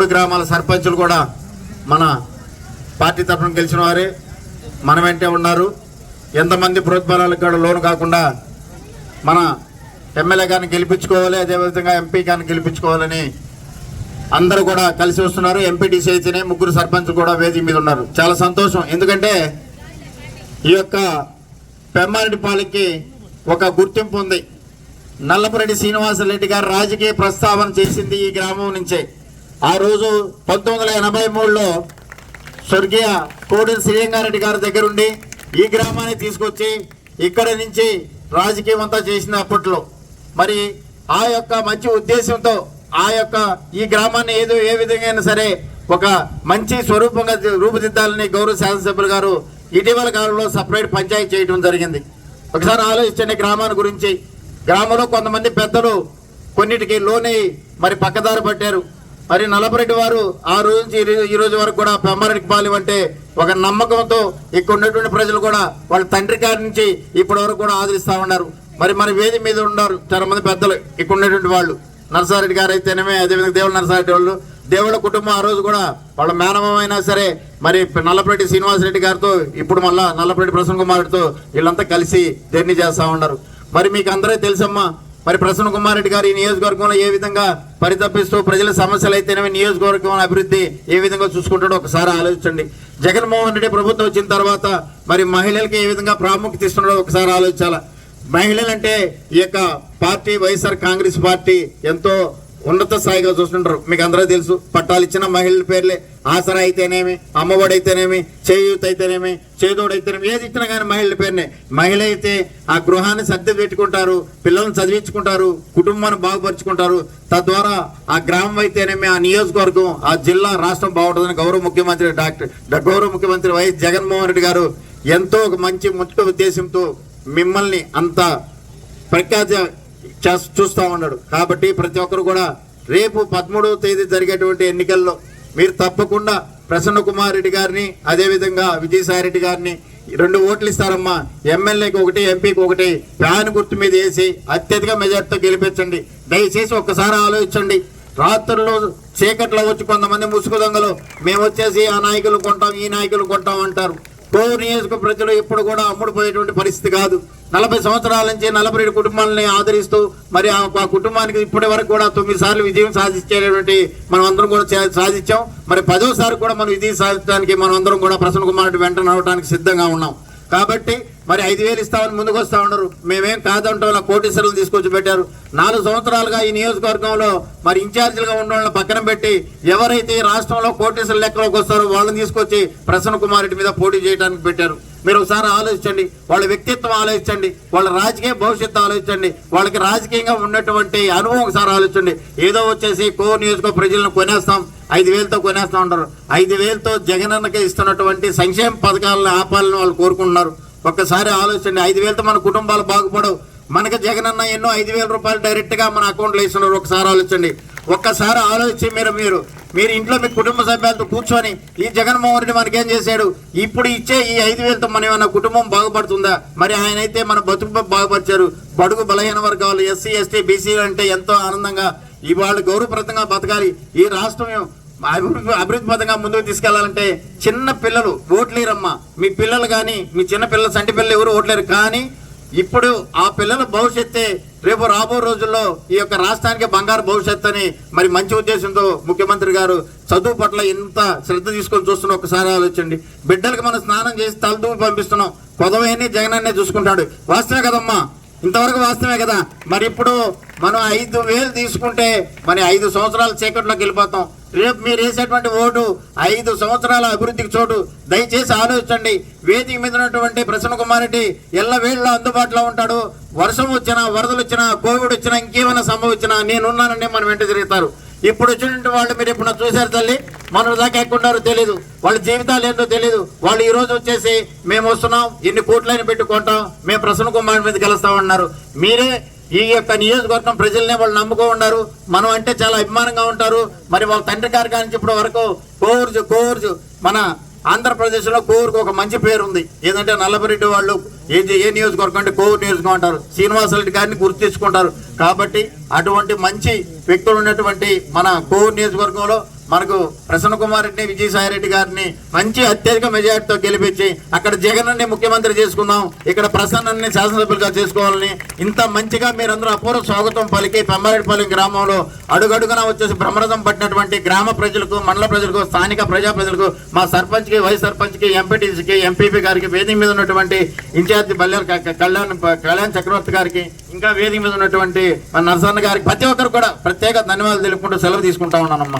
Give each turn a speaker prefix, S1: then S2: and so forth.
S1: మూడు గ్రామాల సర్పంచులు కూడా మన పార్టీ తరఫున గెలిచిన వారే. మన వెంటే ఉన్నారు. ఎంతమంది ప్రోత్బలాలకు కూడా లోను కాకుండా మన ఎమ్మెల్యే గారిని గెలిపించుకోవాలి అదేవిధంగా ఎంపీ గారిని గెలిపించుకోవాలని అందరూ కూడా కలిసి వస్తున్నారు. ఎంపీటీసీ అయితేనే ముగ్గురు సర్పంచ్ కూడా వేదిక మీద ఉన్నారు. చాలా సంతోషం. ఎందుకంటే ఈ యొక్క పెమ్మారెడ్డిపాలెంకి ఒక గుర్తింపు ఉంది. నల్లపురెడ్డి శ్రీనివాసరెడ్డి గారు రాజకీయ ప్రస్తావన చేసింది ఈ గ్రామం నుంచే. ఆ రోజు పంతొమ్మిది వందల ఎనభై మూడులో స్వర్గీయ కోడెల శ్రీరంగారెడ్డి గారి దగ్గరుండి ఈ గ్రామాన్ని తీసుకొచ్చి ఇక్కడ నుంచి రాజకీయం అంతా చేసింది అప్పట్లో. మరి ఆ యొక్క మంచి ఉద్దేశంతో ఆ యొక్క ఈ గ్రామాన్ని ఏదో ఏ విధంగా అయినా సరే ఒక మంచి స్వరూపంగా రూపుదిద్దాలని గౌరవ శాసనసభ్యులు గారు ఇటీవల కాలంలో సపరేట్ పంచాయతీ చేయడం జరిగింది. ఒకసారి ఆలోచించండి గ్రామాన్ని గురించి. గ్రామంలో కొంతమంది పెద్దలు కొన్నిటికి లోని మరి పక్కదారి పట్టారు. మరి నల్లపరెడ్డి వారు ఆ రోజు నుంచి ఈ రోజు- వరకు కూడా పెమ్మరెడ్డి పాలెం అంటే ఒక నమ్మకంతో ఇక్కడ ఉన్నటువంటి ప్రజలు కూడా వాళ్ళ తండ్రి గారి నుంచి ఇప్పటి వరకు కూడా ఆదరిస్తూ ఉన్నారు. మరి మన వేది మీద ఉన్నారు చాలా మంది పెద్దలు ఇక్కడ ఉన్నటువంటి వాళ్ళు. నరసారెడ్డి గారు అయితేనేమే అదేవిధంగా దేవుళ్ళ నరసారెడ్డి వాళ్ళు. దేవుళ్ళ కుటుంబం ఆ రోజు కూడా వాళ్ళ మేనమైనా సరే మరి నల్లపరెడ్డి శ్రీనివాసరెడ్డి గారితో ఇప్పుడు మళ్ళా నల్లపరెడ్డి ప్రసన్న కుమారుడితో వీళ్ళంతా కలిసి జర్నీ చేస్తూ ఉన్నారు. మరి మీకు అందరూ తెలుసమ్మా మరి ప్రసన్న కుమార్ రెడ్డి గారు ఈ నియోజకవర్గంలో ఏ విధంగా పరితపిస్తూ ప్రజల సమస్యలు అయితేనేమి నియోజకవర్గం అభివృద్ధి ఏ విధంగా చూసుకుంటాడో ఒకసారి ఆలోచించండి. జగన్మోహన్ రెడ్డి ప్రభుత్వం వచ్చిన తర్వాత మరి మహిళలకి ఏ విధంగా ప్రాముఖ్యత ఇస్తున్నాడో ఒకసారి ఆలోచించాలా? మహిళలంటే ఈ యొక్క పార్టీ వైఎస్ఆర్ కాంగ్రెస్ పార్టీ ఎంతో ఉన్నత స్థాయిగా చూస్తుంటారు. మీకు అందరూ తెలుసు పట్టాలు ఇచ్చిన మహిళల పేర్లే. ఆసరా అయితేనేమి అమ్మఒడి అయితేనేమి చేయూత అయితేనేమి చేదోడు అయితేనేమి ఏది ఇచ్చినా కానీ మహిళల పేరునే మహిళ అయితే ఆ గృహాన్ని సర్ది పెట్టుకుంటారు పిల్లల్ని చదివించుకుంటారు కుటుంబాన్ని బాగుపరుచుకుంటారు. తద్వారా ఆ గ్రామం అయితేనేమి ఆ నియోజకవర్గం ఆ జిల్లా రాష్ట్రం బాగుంటుందని గౌరవ ముఖ్యమంత్రి డాక్టర్ గౌరవ ముఖ్యమంత్రి వైఎస్ జగన్మోహన్ రెడ్డి గారు ఎంతో ఒక మంచి ముఖ్య ఉద్దేశంతో మిమ్మల్ని అంత ప్రఖ్యాత చూస్తూ ఉన్నాడు. కాబట్టి ప్రతి ఒక్కరు కూడా రేపు పదమూడవ తేదీ జరిగేటువంటి ఎన్నికల్లో మీరు తప్పకుండా ప్రసన్న కుమార్ రెడ్డి గారిని అదేవిధంగా విజయసాయి రెడ్డి గారిని రెండు ఓట్లు ఇస్తారమ్మా. ఎమ్మెల్యేకి ఒకటి ఎంపీకి ఒకటి ఫ్యాన్ గుర్తు మీద వేసి అత్యధిక మెజార్టీతో గెలిపించండి. దయచేసి ఒక్కసారి ఆలోచించండి. రాత్రుల్లో చీకట్లో వచ్చి కొంతమంది ముసుగు దొంగలు మేము వచ్చేసి ఆ నాయకులు కొంటాం ఈ నాయకులు కొంటాం అంటారు. కో నియోజక ప్రజలు ఎప్పుడు కూడా అమ్ముడుపోయేటువంటి పరిస్థితి కాదు. నలభై సంవత్సరాల నుంచి నలభై ఏడు కుటుంబాలని ఆదరిస్తూ మరి ఆ కుటుంబానికి ఇప్పటి వరకు కూడా తొమ్మిది సార్లు విజయం సాధించేటువంటి మనం అందరం కూడా సాధించాం. మరి పదోసారి కూడా మనం విజయం సాధించడానికి మనం అందరం కూడా ప్రసన్న కుమార్ వెంట నడవడానికి సిద్ధంగా ఉన్నాం. కాబట్టి మరి ఐదు వేలు ఇస్తామని ముందుకు వస్తా ఉన్నారు. మేమేం కాదంటాం కోటీశ్వరులు తీసుకొచ్చి పెట్టారు. నాలుగు సంవత్సరాలుగా ఈ నియోజకవర్గంలో మరి ఇన్ఛార్జీలుగా ఉన్న వాళ్ళని పక్కన పెట్టి ఎవరైతే రాష్ట్రంలో కోటీశ్వరుల లెక్కలోకి వస్తారో వాళ్ళని తీసుకొచ్చి ప్రసన్న కుమార్ రెడ్డి మీద పోటీ చేయడానికి పెట్టారు. మీరు ఒకసారి ఆలోచించండి. వాళ్ళ వ్యక్తిత్వం ఆలోచించండి. వాళ్ళ రాజకీయ భవిష్యత్తు ఆలోచించండి. వాళ్ళకి రాజకీయంగా ఉన్నటువంటి అనుభవం ఒకసారి ఆలోచించండి. ఏదో వచ్చేసి కో నియోజక ప్రజలను కొనేస్తాం. ఐదు వేలతో కొనేస్తా ఉంటారు. ఐదు వేలతో జగనన్నకి ఇస్తున్నటువంటి సంక్షేమ పథకాలను ఆపాలని వాళ్ళు కోరుకుంటున్నారు. ఒక్కసారి ఆలోచించండి. ఐదు వేలతో మన కుటుంబాలు బాగుపడవు. మనకి జగనన్న ఎన్నో ఐదు వేల రూపాయలు డైరెక్ట్గా మన అకౌంట్లో ఇస్తున్నారు ఒకసారి ఆలోచించండి. ఒక్కసారి ఆలోచించి మీరు మీరు మీరు ఇంట్లో మీ కుటుంబ సభ్యులతో కూర్చొని ఈ జగన్మోహన్ రెడ్డి మనకేం చేశాడు? ఇప్పుడు ఇచ్చే ఈ ఐదు వేలతో మన ఏమన్నా కుటుంబం బాగుపడుతుందా? మరి ఆయన అయితే మన బతుకు బాగుపరిచారు. బడుగు బలహీన వర్గాలు ఎస్సీ ఎస్టీ బీసీ అంటే ఎంతో ఆనందంగా ఇవాళ గౌరవప్రదంగా బతకాలి. ఈ రాష్ట్రం అభివృద్ధి అభివృద్ధి పథంగా ముందుకు తీసుకెళ్ళాలంటే చిన్న పిల్లలు ఓట్లేరమ్మా. మీ పిల్లలు కానీ మీ చిన్న పిల్లలు సంటి పిల్లలు ఎవరు ఓట్లేరు. కానీ ఇప్పుడు ఆ పిల్లల భవిష్యత్తే రేపు రాబో రోజుల్లో ఈ యొక్క రాష్ట్రానికి బంగారు భవిష్యత్తు అని మరి మంచి ఉద్దేశంతో ముఖ్యమంత్రి గారు చదువు పట్ల ఇంత శ్రద్ధ తీసుకొని చూస్తున్న ఒకసారి ఆలోచించండి. బిడ్డలకు మనం స్నానం చేసి తలదూపి పంపిస్తున్నాం. కొదవని జగనన్నే చూసుకుంటాడు. వాస్తవే కదమ్మా? ఇంతవరకు వాస్తవే కదా? మరి ఇప్పుడు మనం ఐదు వేలు తీసుకుంటే మన ఐదు సంవత్సరాల చీకట్లోకి వెళ్ళిపోతాం. రేపు మీరు వేసేటువంటి ఓటు ఐదు సంవత్సరాల అభివృద్ధికి చోటు. దయచేసి ఆలోచించండి. వేదిక మీద ఉన్నటువంటి ప్రసన్న కుమార్ రెడ్డి ఎల్ల వేళ్ళలో అందుబాటులో ఉంటాడు. వర్షం వచ్చినా వరదలు వచ్చినా కోవిడ్ వచ్చినా ఇంకేమైనా సంభవించినా నేనున్నానని మనం వెంట తిరుగుతారు. ఇప్పుడు వచ్చినటువంటి వాళ్ళు మీరు ఇప్పుడు చూశారు తల్లి? మన దాకా ఎక్కుంటారో తెలియదు వాళ్ళ జీవితాలు ఏంటో తెలియదు వాళ్ళు ఈ రోజు వచ్చేసి మేము వస్తున్నాం. ఎన్ని కోట్లైన పెట్టుకుంటాం. మేము ప్రసన్న కుమార్ మీద గెలుస్తామన్నారు. మీరే ఈ యొక్క నియోజకవర్గం ప్రజలనే వాళ్ళు నమ్ముకో ఉన్నారు మనం అంటే చాలా అభిమానంగా ఉంటారు. మరి వాళ్ళ తండ్రి గారి నుంచి ఇప్పటి వరకు కోర్జు కోర్జు. మన ఆంధ్రప్రదేశ్లో కోరుకు ఒక మంచి పేరు ఉంది ఏంటంటే నల్లబరెడ్డి వాళ్ళు ఏ ఏ నియోజకవర్గం అంటే కోవూరు నియోజకవర్గం అంటారు. శ్రీనివాసరెడ్డి గారిని గుర్తు తెచ్చుకుంటారు. కాబట్టి అటువంటి మంచి వ్యక్తులు ఉన్నటువంటి మన కోవూరు నియోజకవర్గంలో మనకు ప్రసన్న కుమార్ రెడ్డి విజయసాయి రెడ్డి గారిని మంచి అత్యధిక మెజార్టీతో గెలిపించి అక్కడ జగన్ని ముఖ్యమంత్రి చేసుకున్నాం. ఇక్కడ ప్రసన్నని శాసనసభ్యులుగా చేసుకోవాలని ఇంత మంచిగా మీరందరూ అపూర్వ స్వాగతం పలికి పెమ్మారెడ్డిపల్లి గ్రామంలో అడుగడుగున వచ్చేసి భ్రమరథం పట్టినటువంటి గ్రామ ప్రజలకు మండల ప్రజలకు స్థానిక ప్రజా ప్రజలకు మా సర్పంచ్కి వైస్ సర్పంచ్కి ఎంపీటీసీకి ఎంపీపీ గారికి వేదిక మీద ఉన్నటువంటి ఇన్ఛార్జి బల్లేరు కళ్యాణ్ కళ్యాణ్ చక్రవర్తి గారికి ఇంకా వేదిక మీద ఉన్నటువంటి మన నరసన్న గారికి ప్రతి ఒక్కరు కూడా ప్రత్యేక ధన్యవాదాలు తెలుపుకుంటూ సెలవు తీసుకుంటా ఉన్నానమ్మా.